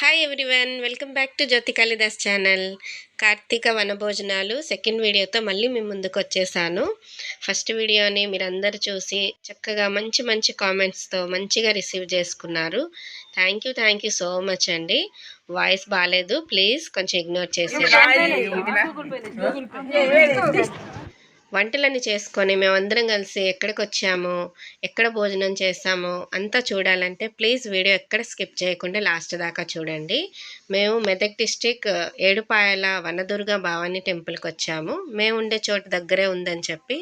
Hi everyone welcome back to Jyothi Kalidas channel Karthika వనభోజనాలు second వీడియోతో మళ్ళీ మీ ముందుకు వచ్చేసాను. ఫస్ట్ వీడియోని మీరందరూ చూసి చక్కగా మంచి మంచి కామెంట్స్తో మంచిగా రిసీవ్ చేసుకున్నారు. Thank you thank you so much అండి. వాయిస్ బాగాలేదు ప్లీజ్ కొంచెం ఇగ్నోర్ చేసేయండి. వంటలన్నీ చేసుకొని మేమందరం కలిసి ఎక్కడికి వచ్చాము ఎక్కడ భోజనం చేసాము అంతా చూడాలంటే ప్లీజ్ వీడియో ఎక్కడ స్కిప్ చేయకుండా లాస్ట్ దాకా చూడండి. మేము మెదక్ డిస్టిక్ ఏడుపాయల వనదుర్గ భవానీ టెంపుల్కి వచ్చాము. మేము ఉండే చోటు దగ్గరే ఉందని చెప్పి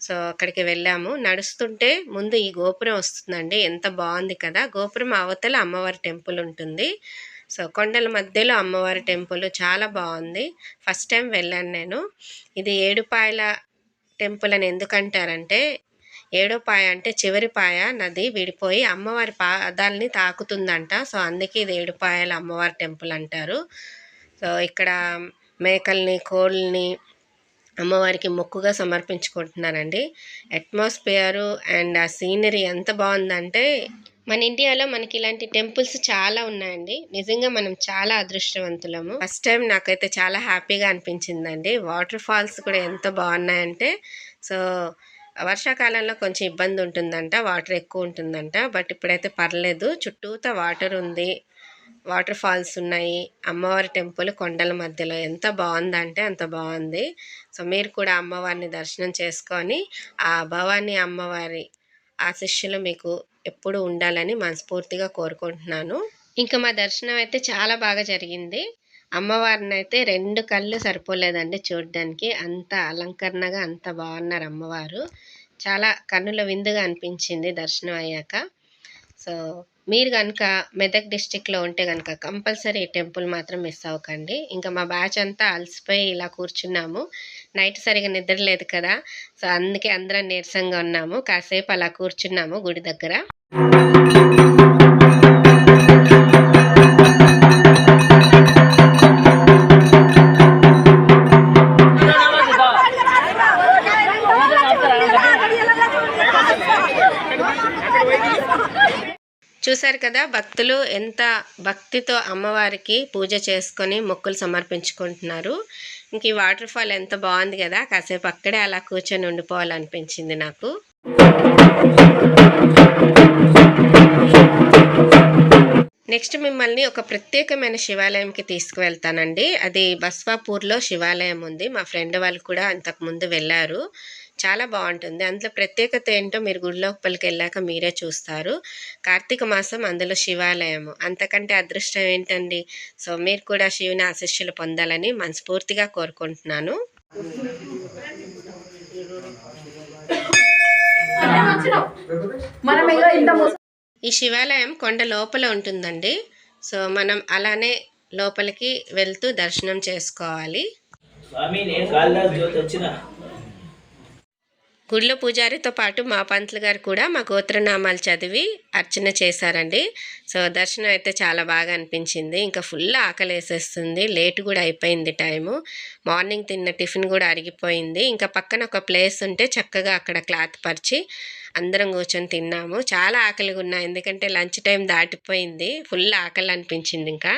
సో అక్కడికి వెళ్ళాము. నడుస్తుంటే ముందు ఈ గోపురం వస్తుందండి. ఎంత బాగుంది కదా! గోపురం అవతల అమ్మవారి టెంపుల్ ఉంటుంది. సో కొండల మధ్యలో అమ్మవారి టెంపుల్ చాలా బాగుంది. ఫస్ట్ టైం వెళ్ళాను నేను. ఇది ఏడుపాయల టెంపుల్ అని ఎందుకంటారంటే ఏడో పాయ అంటే చివరి పాయ నది విడిపోయి అమ్మవారి పాదాలని తాకుతుందంట. సో అందుకే ఇది ఏడుపాయల అమ్మవారి టెంపుల్ అంటారు. సో ఇక్కడ మేకల్ని కోళ్ళని అమ్మవారికి మొక్కుగా సమర్పించుకుంటున్నారండి. అట్మాస్ఫియరు అండ్ ఆ సీనరీ ఎంత బాగుందంటే మన ఇండియాలో మనకి ఇలాంటి టెంపుల్స్ చాలా ఉన్నాయండి. నిజంగా మనం చాలా అదృష్టవంతులము. ఫస్ట్ టైం నాకైతే చాలా హ్యాపీగా అనిపించిందండి. వాటర్ ఫాల్స్ కూడా ఎంత బాగున్నాయంటే. సో వర్షాకాలంలో కొంచెం ఇబ్బంది ఉంటుందంట వాటర్ ఎక్కువ ఉంటుందంట. బట్ ఇప్పుడైతే పర్లేదు. చుట్టూతా వాటర్ ఉంది. వాటర్ ఫాల్స్ ఉన్నాయి. అమ్మవారి టెంపుల్ కొండల మధ్యలో ఎంత బాగుందంటే అంత బాగుంది. సో మీరు కూడా అమ్మవారిని దర్శనం చేసుకొని ఆ భవానీ అమ్మవారి ఆశిష్యులు మీకు ఎప్పుడు ఉండాలని మనస్ఫూర్తిగా కోరుకుంటున్నాను. ఇంకా మా దర్శనం అయితే చాలా బాగా జరిగింది. అమ్మవారిని అయితే రెండు కళ్ళు సరిపోలేదండి చూడడానికి. అంత అలంకరణగా అంత బాగున్నారు అమ్మవారు. చాలా కన్నుల విందుగా అనిపించింది దర్శనం అయ్యాక. సో మీరు కనుక మెదక్ డిస్టిక్లో ఉంటే కనుక కంపల్సరీ ఈ టెంపుల్ మాత్రం మిస్ అవ్వకండి. ఇంకా మా బ్యాచ్ అంతా అలసిపోయి ఇలా కూర్చున్నాము. నైట్ సరిగా నిద్ర లేదు కదా. సో అందుకే అందరం నీరసంగా ఉన్నాము. కాసేపు అలా కూర్చున్నాము గుడి దగ్గర. చూశారు కదా భక్తులు ఎంత భక్తితో అమ్మవారికి పూజ చేసుకొని మొక్కులు సమర్పించుకుంటున్నారు. ఇంక ఈ వాటర్ ఫాల్ ఎంత బాగుంది కదా కాసేపు అక్కడే అలా కూర్చొని ఉండిపోవాలనిపించింది నాకు. నెక్స్ట్ మిమ్మల్ని ఒక ప్రత్యేకమైన శివాలయంకి తీసుకువెళ్తానండి. అది బస్వాపూర్లో శివాలయం ఉంది. మా ఫ్రెండ్ వాళ్ళు కూడా అంతకుముందు వెళ్ళారు. చాలా బాగుంటుంది. అందులో ప్రత్యేకత ఏంటో మీరు గుడి లోపలికి వెళ్ళాక మీరే చూస్తారు. కార్తీక మాసం అందులో శివాలయము. అంతకంటే అదృష్టం ఏంటండి? సో మీరు కూడా శివుని ఆశిష్యులు పొందాలని మనస్ఫూర్తిగా కోరుకుంటున్నాను. ఈ శివాలయం కొండ లోపల ఉంటుందండి. సో మనం అలానే లోపలికి వెళ్తూ దర్శనం చేసుకోవాలి. స్వామి నేను కాళిదాస్ జ్యోతి వచ్చిన. గుడిలో పూజారితో పాటు మా పంతులు గారు కూడా మా గోత్రనామాలు చదివి అర్చన చేశారండి. సో దర్శనం అయితే చాలా బాగా అనిపించింది. ఇంకా ఫుల్ ఆకలి వేసేస్తుంది లేట్ కూడా అయిపోయింది టైము. మార్నింగ్ తిన్న టిఫిన్ కూడా అరిగిపోయింది. ఇంకా పక్కన ఒక ప్లేస్ ఉంటే చక్కగా అక్కడ క్లాత్ పరిచి అందరం కూర్చొని తిన్నాము. చాలా ఆకలిగా ఉన్నాయి. ఎందుకంటే లంచ్ టైం దాటిపోయింది. ఫుల్ ఆకలి అనిపించింది ఇంకా.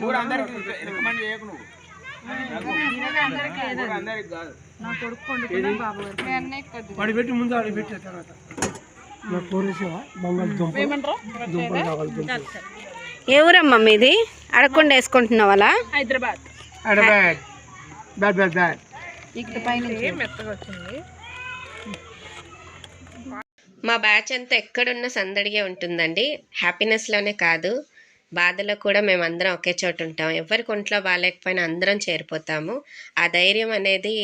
కూర అందరికి రికమెండ్ చేయకు నువ్వు. కూర అందరికి కాదు. వాడి పెట్టి ముందు పెట్టే తర్వాత నా ఏ ఊరమ్మా మీది? అడగకుండా వేసుకుంటున్నావు అలా Hyderabad. Bad bad bad. Bad మా బ్యాచ్ అంతా ఎక్కడున్న సందడిగా ఉంటుందండి. హ్యాపీనెస్లోనే కాదు. బాధలో కూడా మేము అందరం ఒకే చోట ఉంటాం. ఎవరికి ఒంట్లో బాగాలేకపోయినా అందరం చేరిపోతాము. ఆ ధైర్యం అనేది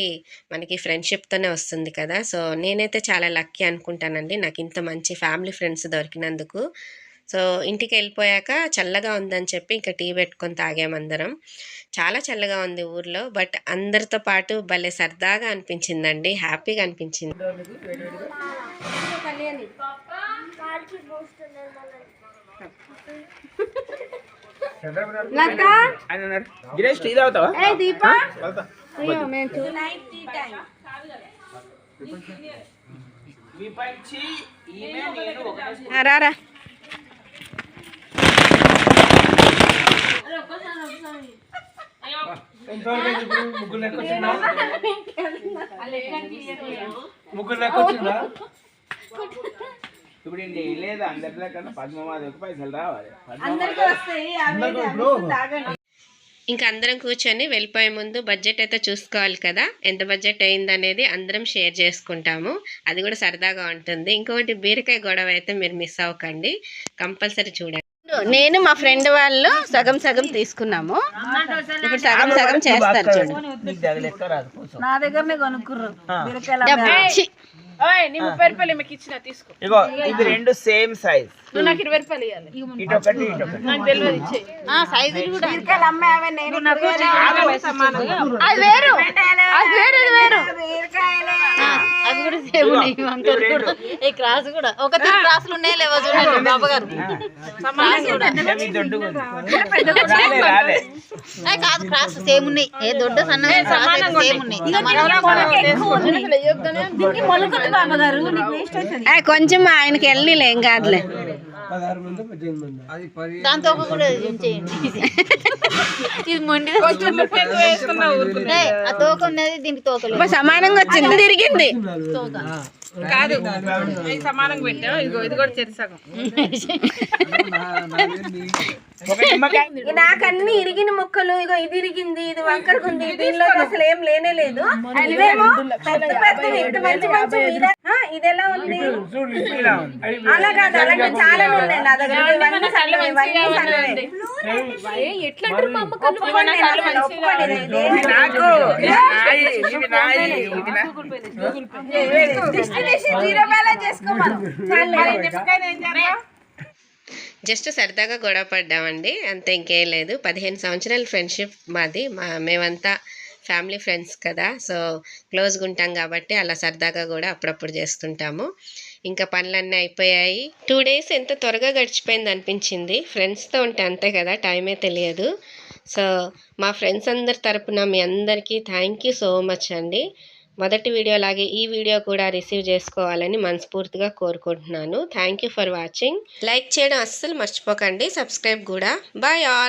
మనకి ఫ్రెండ్షిప్తోనే వస్తుంది కదా. సో నేనైతే చాలా లక్కీ అనుకుంటానండి. నాకు ఇంత మంచి ఫ్యామిలీ ఫ్రెండ్స్ దొరికినందుకు. సో ఇంటికి వెళ్ళిపోయాక చల్లగా ఉందని చెప్పి ఇంకా టీ పెట్టుకొని తాగామందరం చాలా చల్లగా ఉంది ఊర్లో. బట్ అందరితో పాటు భలే సరదాగా అనిపించిందండి. హ్యాపీగా అనిపించింది. గిరీష్ టీ తాగుతావా? రారా ముగ్గురు లెక్క వచ్చిందా ఇంటి ఏం లేదు అందరిలో కన్నా పద్మావతికి పైసలు రావాలి. అందరికీ వస్తాయి అవి అందరికీ ఇప్పుడు తాగండి. ఇంకా అందరం కూర్చొని వెళ్ళిపోయే ముందు బడ్జెట్ అయితే చూసుకోవాలి కదా. ఎంత బడ్జెట్ అయింది అనేది అందరం షేర్ చేసుకుంటాము. అది కూడా సరదాగా ఉంటుంది. ఇంకొకటి బీరకాయ గొడవ అయితే మీరు మిస్ అవ్వకండి. కంపల్సరీ చూడండి. నేను మా ఫ్రెండ్ వాళ్ళు సగం సగం తీసుకున్నాము. ఇప్పుడు సగం సగం చేస్తారు చూడండి కోసం నా కొనుక్కుర్రు బీరకాయలు ఛీ! ఇగో ఇది రెండు సేమ్ సైజ్. ఇటు ఒకటి ఇటు ఒకటి. బీరకాయలు అమ్మాయి అవే నేను అది వేరు. అది వేరు ఇది వేరు బీరకాయలే అది కూడా సేమ్ ఉన్నాయి ఇవి రెండు. ఈ క్రాస్ కూడా. ఒక క్రాసులు ఉన్నాయి లేవో చూడండి కాదు క్రాస్ సేమ్ ఉన్నాయి. ఏ దొడ్డ సన్న సేమ్ ఉన్నాయి. కొంచెం ఆయనకి వెళ్ళి ఏం కాదులే. పదహారు మంది పద్దెనిమిది మంది అది పది దాంతో కూడా చేయండి ఇది మొండి ఆ తోక ఉన్నది దీనికి తోక సమానంగా వచ్చింది తిరిగింది కాదు ఒక నిమ్మకాయ నాకన్నీ ఇరిగిన ముక్కలు ఇగో ఇది ఇరిగింది ఇది వంకరకుంది దీనిలో అసలు ఏం లేనే లేదు ఇది ఎలా ఉంది. అలా కాదు అలాగే చాలా ఉన్నాయి నా దగ్గర ఇవన్నీ ఇవన్నీ జీరో బ్యాలెన్స్ చేసుకోమను జస్ట్ సరదాగా గొడవ పడ్డామండి. అంతే ఇంకేం లేదు. పదిహేను సంవత్సరాల ఫ్రెండ్షిప్ మాది. మా మేమంతా ఫ్యామిలీ ఫ్రెండ్స్ కదా. సో క్లోజ్గా ఉంటాం కాబట్టి అలా సరదాగా కూడా అప్పుడప్పుడు చేస్తుంటాము. ఇంకా పనులన్నీ అయిపోయాయి. టూ డేస్ ఎంత త్వరగా గడిచిపోయింది అనిపించింది. ఫ్రెండ్స్తో ఉంటే అంతే కదా టైమే తెలియదు. సో మా ఫ్రెండ్స్ అందరి తరపున మీ అందరికీ థ్యాంక్ యూ సో మచ్ అండి. మొదటి వీడియో లాగే ఈ వీడియో కూడా రిసీవ్ చేసుకోవాలని మనస్ఫూర్తిగా కోరుకుంటున్నాను. Thank you for watching like చేయడం అస్సలు మర్చిపోకండి. సబ్స్క్రైబ్ కూడా. Bye all